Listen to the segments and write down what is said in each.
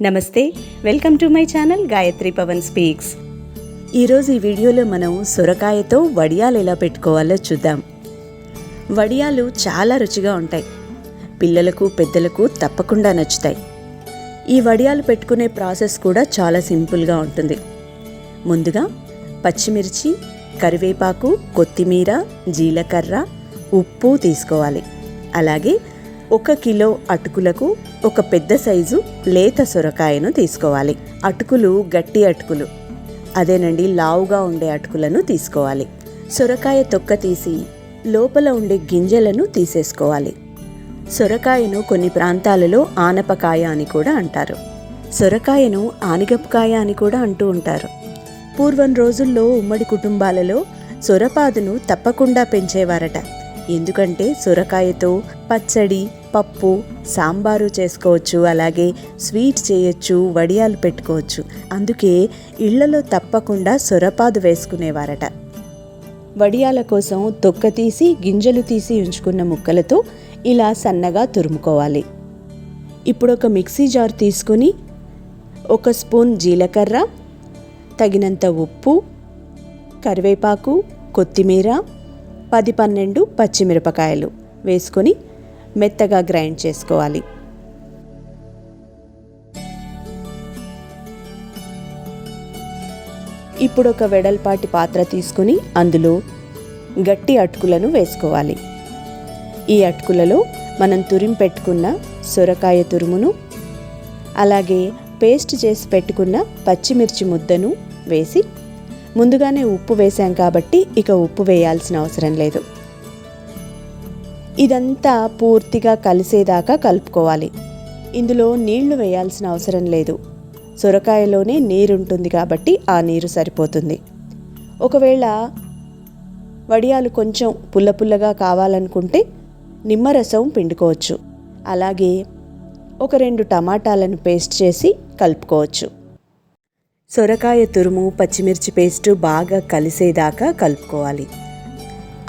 నమస్తే welcome to my channel Gayatri Pavan speaks. ఈరోజు ఈ వీడియోలో మనం సొరకాయతో వడియాలు ఎలా పెట్టుకోవాలో చూద్దాం. వడియాలు చాలా రుచిగా ఉంటాయి. పిల్లలకు పెద్దలకు తప్పకుండా నచ్చుతాయి. ఈ వడియాలు పెట్టుకునే ప్రాసెస్ కూడా చాలా సింపుల్గా ఉంటుంది. ముందుగా పచ్చిమిర్చి కరివేపాకు కొత్తిమీర జీలకర్ర ఉప్పు తీసుకోవాలి. అలాగే ఒక కిలో అటుకులకు ఒక పెద్ద సైజు లేత సొరకాయను తీసుకోవాలి. అటుకులు గట్టి అటుకులు. అదేనండి లావుగా ఉండే అటుకులను తీసుకోవాలి. సొరకాయ తొక్క తీసి లోపల ఉండే గింజలను తీసేసుకోవాలి. సొరకాయను కొన్ని ప్రాంతాలలో ఆనపకాయ అని కూడా అంటారు. సొరకాయను ఆనిగపకాయ అని కూడా అంటూ ఉంటారు. పూర్వం రోజుల్లో ఉమ్మడి కుటుంబాలలో సొరపాదును తప్పకుండా పెంచేవారట. ఎందుకంటే సొరకాయతో పచ్చడి పప్పు సాంబారు చేసుకోవచ్చు అలాగే స్వీట్ చేయొచ్చు వడియాలు పెట్టుకోవచ్చు. అందుకే ఇళ్ళలో తప్పకుండా సొరపాదు వేసుకునేవారట. వడియాల కోసం తొక్క తీసి గింజలు తీసి ఉంచుకున్న ముక్కలతో ఇలా సన్నగా తురుముకోవాలి. ఇప్పుడు ఒక మిక్సీ జార్ తీసుకుని ఒక స్పూన్ జీలకర్ర తగినంత ఉప్పు కరివేపాకు కొత్తిమీర పది పన్నెండు పచ్చిమిరపకాయలు వేసుకొని మెత్తగా గ్రైండ్ చేసుకోవాలి. ఇప్పుడు ఒక వెడల్పాటి పాత్ర తీసుకుని అందులో గట్టి అటుకులను వేసుకోవాలి. ఈ అటుకులలో మనం తురిం పెట్టుకున్న సొరకాయ తురుమును అలాగే పేస్ట్ చేసి పెట్టుకున్న పచ్చిమిర్చి ముద్దను వేసి ముందుగానే ఉప్పు వేసాం కాబట్టి ఇక ఉప్పు వేయాల్సిన అవసరం లేదు. ఇదంతా పూర్తిగా కలిసేదాకా కలుపుకోవాలి. ఇందులో నీళ్ళు వేయాల్సిన అవసరం లేదు. సొరకాయలోనే నీరు ఉంటుంది కాబట్టి ఆ నీరు సరిపోతుంది. ఒకవేళ వడియాలు కొంచెం పుల్ల పుల్లగా కావాలనుకుంటే నిమ్మరసం పిండుకోవచ్చు. అలాగే ఒక రెండు టమాటాలను పేస్ట్ చేసి కలుపుకోవచ్చు. సొరకాయ తురుము పచ్చిమిర్చి పేస్టు బాగా కలిసేదాకా కలుపుకోవాలి.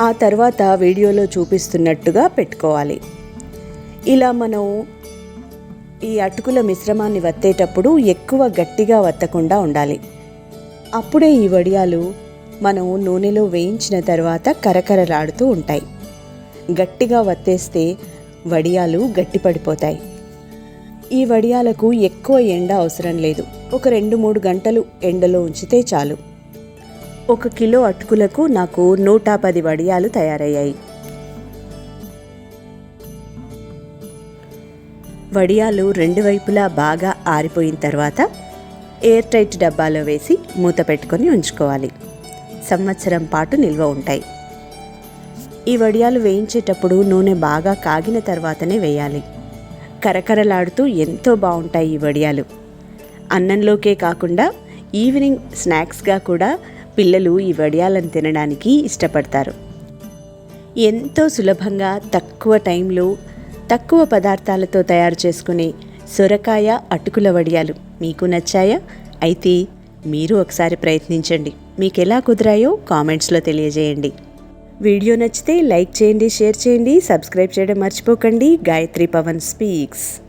ఆ తర్వాత వీడియోలో చూపిస్తున్నట్టుగా పెట్టుకోవాలి. ఇలా మనం ఈ అటుకుల మిశ్రమాన్ని వత్తేటప్పుడు ఎక్కువ గట్టిగా వత్తకుండా ఉండాలి. అప్పుడే ఈ వడియాలు మనం నూనెలో వేయించిన తర్వాత కరకరలాడుతూ ఉంటాయి. గట్టిగా వత్తేస్తే వడియాలు గట్టిపడిపోతాయి. ఈ వడియాలకు ఎక్కువ ఎండ అవసరం లేదు. ఒక రెండు మూడు గంటలు ఎండలో ఉంచితే చాలు. ఒక కిలో అటుకులకు నాకు నూట పది వడియాలు తయారయ్యాయి. వడియాలు రెండు వైపులా బాగా ఆరిపోయిన తర్వాత ఎయిర్ టైట్ డబ్బాలో వేసి మూత పెట్టుకొని ఉంచుకోవాలి. సంవత్సరం పాటు నిల్వ ఉంటాయి. ఈ వడియాలు వేయించేటప్పుడు నూనె బాగా కాగిన తర్వాతనే వేయాలి. కరకరలాడుతూ ఎంతో బాగుంటాయి ఈ వడియాలు. అన్నంలోకే కాకుండా ఈవినింగ్ స్నాక్స్గా కూడా పిల్లలు ఈ వడియాలను తినడానికి ఇష్టపడతారు. ఎంతో సులభంగా తక్కువ టైంలో తక్కువ పదార్థాలతో తయారు చేసుకునే సొరకాయ అటుకుల వడియాలు మీకు నచ్చాయా? అయితే మీరు ఒకసారి ప్రయత్నించండి. మీకు ఎలా కుదిరాయో కామెంట్స్లో తెలియజేయండి. వీడియో నచ్చితే లైక్ చేయండి షేర్ చేయండి సబ్స్క్రైబ్ చేయడం మర్చిపోకండి. గాయత్రి పవన్ స్పీక్స్.